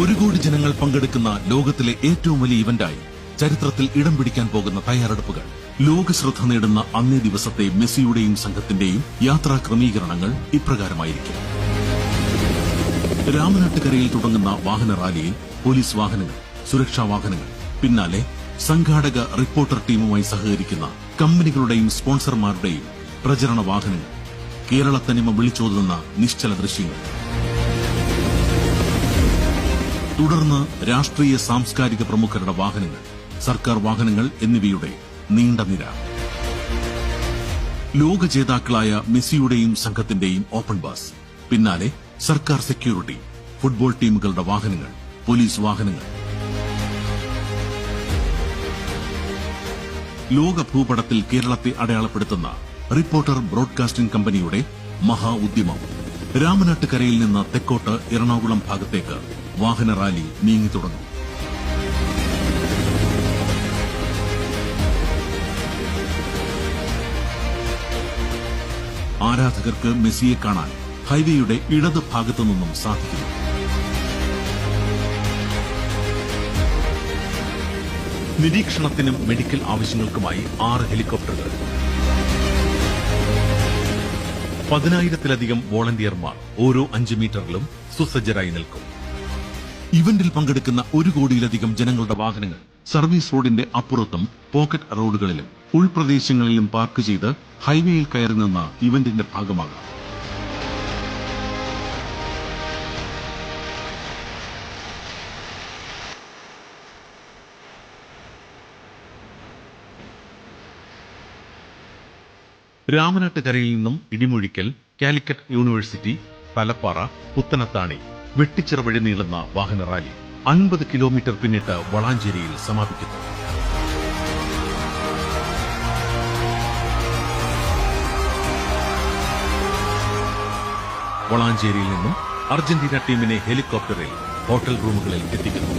ഒരു കോടി ജനങ്ങൾ പങ്കെടുക്കുന്ന ലോകത്തിലെ ഏറ്റവും വലിയ ഇവന്റായി ചരിത്രത്തിൽ ഇടം പിടിക്കാൻ പോകുന്ന തയ്യാറെടുപ്പുകൾ. ലോകശ്രദ്ധ നേടുന്ന അന്നേ ദിവസത്തെ മെസ്സിയുടെയും സംഘത്തിന്റെയും യാത്രാ ക്രമീകരണങ്ങൾ ഇപ്രകാരമായിരിക്കും. രാമനാട്ടുകരയിൽ തുടങ്ങുന്ന വാഹന റാലിയിൽ പോലീസ് വാഹനങ്ങൾ സുരക്ഷാ വാഹനങ്ങൾ പിന്നാലെ സംഘാടക റിപ്പോർട്ടർ ടീമുമായി സഹകരിക്കുന്ന കമ്പനികളുടെയും സ്പോൺസർമാരുടെയും പ്രചരണ വാഹനങ്ങൾ കേരളത്തനിമ വിളിച്ചോതുന്ന നിശ്ചല ദൃശ്യങ്ങൾ. തുടർന്ന് രാഷ്ട്രീയ സാംസ്കാരിക പ്രമുഖരുടെ വാഹനങ്ങൾ സർക്കാർ വാഹനങ്ങൾ എന്നിവയുടെ നീണ്ട നിര. ലോക ജേതാക്കളായ മെസ്സിയുടെയും സംഘത്തിന്റെയും ഓപ്പൺ ബസ്. പിന്നാലെ സർക്കാർ സെക്യൂരിറ്റി ഫുട്ബോൾ ടീമുകളുടെ വാഹനങ്ങൾ പോലീസ് വാഹനങ്ങൾ. ലോക ഭൂപടത്തിൽ കേരളത്തെ അടയാളപ്പെടുത്തുന്ന റിപ്പോർട്ടർ ബ്രോഡ്കാസ്റ്റിംഗ് കമ്പനിയുടെ മഹാ ഉദ്യമം രാമനാട്ടുകരയിൽ നിന്ന് തെക്കോട്ട് എറണാകുളം ഭാഗത്തേക്ക് വാഹന റാലി നീങ്ങി തുടങ്ങും. ആരാധകർക്ക് മെസ്സിയെ കാണാൻ ഹൈവേയുടെ ഇടത് ഭാഗത്തു നിന്നും സാധിക്കുന്നു നിരീക്ഷണത്തിനും മെഡിക്കൽ ആവശ്യങ്ങൾക്കുമായി ആറ് ഹെലികോപ്റ്ററുകൾ. പതിനായിരത്തിലധികം വോളണ്ടിയർമാർ ഓരോ അഞ്ച് മീറ്ററിലും സുസജ്ജരായി നിൽക്കും. ഇവന്റിൽ പങ്കെടുക്കുന്ന ഒരു കോടിയിലധികം ജനങ്ങളുടെ വാഹനങ്ങൾ സർവീസ് റോഡിന്റെ അപ്പുറത്തും പോക്കറ്റ് റോഡുകളിലും ഉൾപ്രദേശങ്ങളിലും പാർക്ക് ചെയ്ത് ഹൈവേയിൽ കയറി നിന്ന ഇവന്റിന്റെ ഭാഗമാകാം. രാമനാട്ടുകരയിൽ നിന്നും ഇടിമുഴിക്കൽ കാലിക്കറ്റ് യൂണിവേഴ്സിറ്റി തലപ്പാറ പുത്തനത്താണി വെട്ടിച്ചിറ വഴി നീളുന്ന വാഹന റാലി അൻപത് കിലോമീറ്റർ പിന്നിട്ട് വളാഞ്ചേരിയിൽ സമാപിക്കുന്നു. വളാഞ്ചേരിയിൽ നിന്നും അർജന്റീന ടീമിനെ ഹെലികോപ്റ്ററിൽ ഹോട്ടൽ റൂമുകളിൽ എത്തിക്കുന്നു.